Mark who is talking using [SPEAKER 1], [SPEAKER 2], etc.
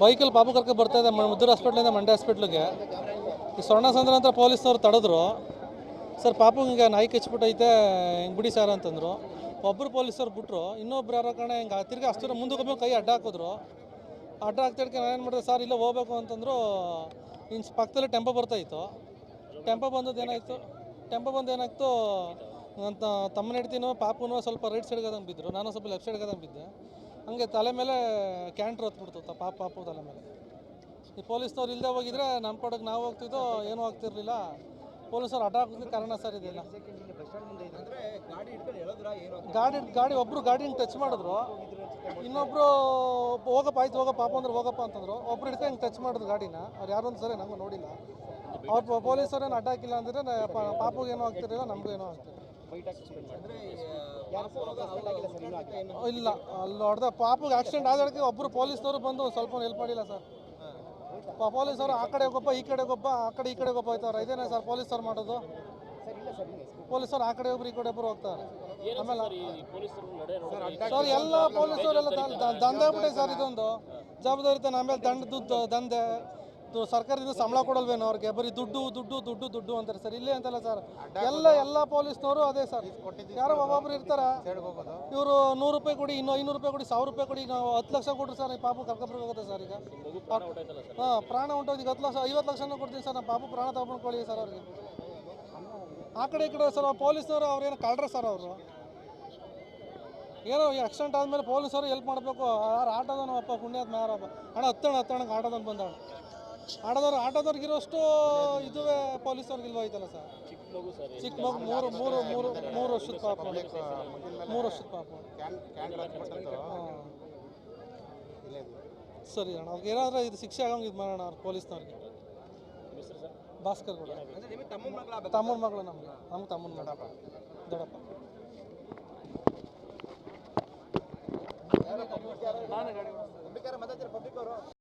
[SPEAKER 1] ಬೈಕಲ್ಲಿ ಪಾಪು ಕರ್ಕ ಬರ್ತಾ ಇದೆ ಮುದ್ದೂರು ಹಾಸ್ಪಿಟ್ಲಿಂದ ಮಂಡ್ಯ ಹಾಸ್ಪಿಟ್ಲಿಗೆ ಈ ಸ್ವರ್ಣ ಸಂದ್ರ ಅಂತ ಪೊಲೀಸ್ನವ್ರು ತಡೆದ್ರು. ಸರ್ ಪಾಪು ಹಿಂಗೆ ನಾಯಿ ಕಚ್ಬಿಟ್ಟೈತೆ ಹಿಂಗೆ ಬಿಡಿ ಸರ್ ಅಂತಂದ್ರು. ಒಬ್ಬರು ಪೊಲೀಸರು ಬಿಟ್ರು ಇನ್ನೊಬ್ರು ಯಾರೋ ಕಣ ಹಿಂಗೆ ತಿರ್ಗಿ ಅಷ್ಟರ ಮುಂದಕ್ಕೆ ಹೋಗ್ಬೇಕು ಕೈ ಅಡ್ಡ ಹಾಕಿದ್ರು. ಅಡ್ಡ ಹಾಕ್ತಿಡ್ಕೆ ನಾನು ಏನು ಮಾಡಿದೆ ಸರ್ ಇಲ್ಲೇ ಹೋಗ್ಬೇಕು ಅಂತಂದ್ರು ಇನ್ನು ಪಕ್ಕದಲ್ಲಿ ಟೆಂಪೋ ಬರ್ತಾಯಿತ್ತು ಟೆಂಪೋ ಬಂದದ್ದು ಏನಾಯಿತು? ಟೆಂಪೋ ಬಂದು ಏನಾಯ್ತು? ಅಂತ ತಮ್ಮನ ಹಿಡ್ತೀನೋ ಪಾಪುನೋ ಸ್ವಲ್ಪ ರೈಟ್ ಸೈಡ್ಗೆ ಬಿದ್ದರು ನಾನು ಸ್ವಲ್ಪ ಲೆಫ್ಟ್ ಸೈಡ್ಗೆ ಬಿದ್ದೆ. ಹಂಗೆ ತಲೆ ಮೇಲೆ ಕ್ಯಾಂಟ್ರ್ ಹೊತ್ಬಿಡ್ತು ಪಾಪ, ಪಾಪು ತಲೆ ಮೇಲೆ. ಈ ಪೊಲೀಸ್ನವ್ರು ಇಲ್ಲದೆ ಹೋಗಿದ್ರೆ ನಮ್ಮ ಕಡೆಗೆ ನಾವು ಹೋಗ್ತಿದ್ದೋ ಏನೂ ಆಗ್ತಿರ್ಲಿಲ್ಲ. ಪೊಲೀಸರು ಅಡ್ಡ ಹಾಕೋದಕ್ಕೆ ಕಾರಣ ಸರ್ ಇದೆಲ್ಲ. ಗಾಡಿ ಗಾಡಿ ಒಬ್ಬರು ಗಾಡಿನ ಟಚ್ ಮಾಡಿದ್ರು. ಇನ್ನೊಬ್ರು ಹೋಗಪ್ಪ, ಆಯ್ತು ಹೋಗಪ್ಪ, ಪಾಪ ಅಂದ್ರೆ ಹೋಗಪ್ಪ ಅಂತಂದ್ರು. ಒಬ್ರು ಹಿಡ್ಕೊಂಡು ಹಿಂಗೆ ಟಚ್ ಮಾಡಿದ್ರು ಗಾಡಿನ. ಅವ್ರು ಯಾರು ಅಂತ ಸರಿ ನಂಗೆ ನೋಡಿಲ್ಲ. ಅವ್ರು ಪೊಲೀಸರೇನು ಅಡ್ಡ ಹಾಕಿಲ್ಲ ಅಂದ್ರೆ ಪಾಪುಗೆ ಏನೂ ಆಗ್ತಿರಲಿಲ್ಲ, ನಮಗೂ ಏನೂ ಆಗ್ತಿರಲಿಲ್ಲ. ಇಲ್ಲ, ಅಲ್ಲಿ ಹೊಡೆದ ಪಾಪುಗೆ ಆಕ್ಸಿಡೆಂಟ್ ಆದಕ್ಕೆ ಒಬ್ಬರು ಪೊಲೀಸ್ನವರು ಬಂದು ಸ್ವಲ್ಪ ಹೆಲ್ಪ್ ಮಾಡಿಲ್ಲ ಸರ್. ಪೊಲೀಸರು ಆ ಕಡೆ ಗೊಬ್ಬ ಈ ಕಡೆ ಗೊಬ್ಬ ಆ ಕಡೆ ಈ ಕಡೆ ಗೊಬ್ಬ ಹೋಗ್ತಾರೆ. ಇದೇನೇ ಸರ್ ಪೊಲೀಸರು ಮಾಡೋದು? ಪೊಲೀಸರು ಆ ಕಡೆ ಒಬ್ರು ಈ ಕಡೆ ಒಬ್ರು ಹೋಗ್ತಾರೆ. ಆಮೇಲೆ ಸರ್, ಎಲ್ಲ ಪೊಲೀಸರೆಲ್ಲ ದಂಧೆ ಬಿಟ್ಟೆ ಸರ್ ಇದೊಂದು. ಜವಾಬ್ದಾರಿ ಆಮೇಲೆ ದಂಡ ದುಡ್ಡು ದಂಧೆ. ಸರ್ಕಾರದಿಂದ ಸಂಬಳ ಕೊಡಲ್ವೇನೋ ಅವ್ರಿಗೆ? ಬರೀ ದುಡ್ಡು ದುಡ್ಡು ದುಡ್ಡು ದುಡ್ಡು ಅಂತಾರೆ ಸರ್. ಇಲ್ಲೇ ಅಂತಲ್ಲ ಸರ್. ಎಲ್ಲ ಎಲ್ಲ ಪೊಲೀಸ್ನವರು ಅದೇ ಸರ್. ಯಾರೋ ಒಬ್ಬೊಬ್ರು ಇರ್ತಾರ. ಇವರು ನೂರು ರೂಪಾಯಿ ಕೊಡಿ ಇನ್ನೂ ಐನೂರು ರೂಪಾಯಿ ಕೊಡಿ ಸಾವಿರ ರೂಪಾಯಿ ಕೊಡಿ ನಾವು ಹತ್ತು ಲಕ್ಷ ಕೊಡ್ರಿ ಸರ್ ಈ ಪಾಪು ಕರ್ಕೊಬರ್ಬೇಕಾಗುತ್ತೆ ಸರ್ ಈಗ. ಹಾಂ ಪ್ರಾಣ ಉಂಟೋದು ಈಗ ಹತ್ತು ಲಕ್ಷ ಐವತ್ತು ಲಕ್ಷನೂ ಕೊಡ್ತೀನಿ ಸರ್ ನಮ್ಮ ಪಾಪು ಪ್ರಾಣ ತಗೊಂಡ್ಕೊಳ್ಳಿ ಸರ್ ಅವ್ರಿಗೆ. ಆ ಕಡೆ ಈ ಕಡೆ ಸರ್ ಪೊಲೀಸ್ನವರು ಅವ್ರೇನು ಕಳ್ರ ಸರ್ ಅವರು. ಏನೋ ಆಕ್ಸಿಡೆಂಟ್ ಆದಮೇಲೆ ಪೊಲೀಸರು ಹೆಲ್ಪ್ ಮಾಡಬೇಕು. ಯಾರು ಆಟೋದವನು ಅಪ್ಪ ಪುಣ್ಯಾತ್ಮ ಮ್ಯಾರ ಅಣ್ಣ ಹತ್ತಣ ಹತ್ತಣ ಆಟೋದವ್ನು ಬಂದವನು. ಆಟೋದವ್ರು ಆಟೋದವ್ರಿಗೆ ಇರೋಷ್ಟು ಇದುವೇ ಪೊಲೀಸವ್ರಿಗೆ ಇಲ್ವಾ ಐತಲ್ಲ ಸರ್? ಚಿಕ್ಕ ಮಗು ಮೂರು ಮೂರು ಮೂರು ಮೂರು ವರ್ಷದ ಪಾಪ ಮೂರು ವರ್ಷದ ಪಾಪ. ಸರಿ ಅಣ್ಣ ಅವ್ರಿಗೆ ಏನಾದ್ರೂ ಇದು ಶಿಕ್ಷೆ ಆಗೋಂಗೆ ಇದು ಮಾಡೋಣ ಅವ್ರು ಪೊಲೀಸ್ನವ್ರಿಗೆ. ಭಾಸ್ಕರ್ ಕೂಡ ತಮ್ಮನ ಮಗಳು ನಮ್ಗೆ. ನಮ್ಗೆ ತಮ್ಮನ ದೊಡ್ಡಪ್ಪ. ದೊಡ್ಡಪ್ಪ.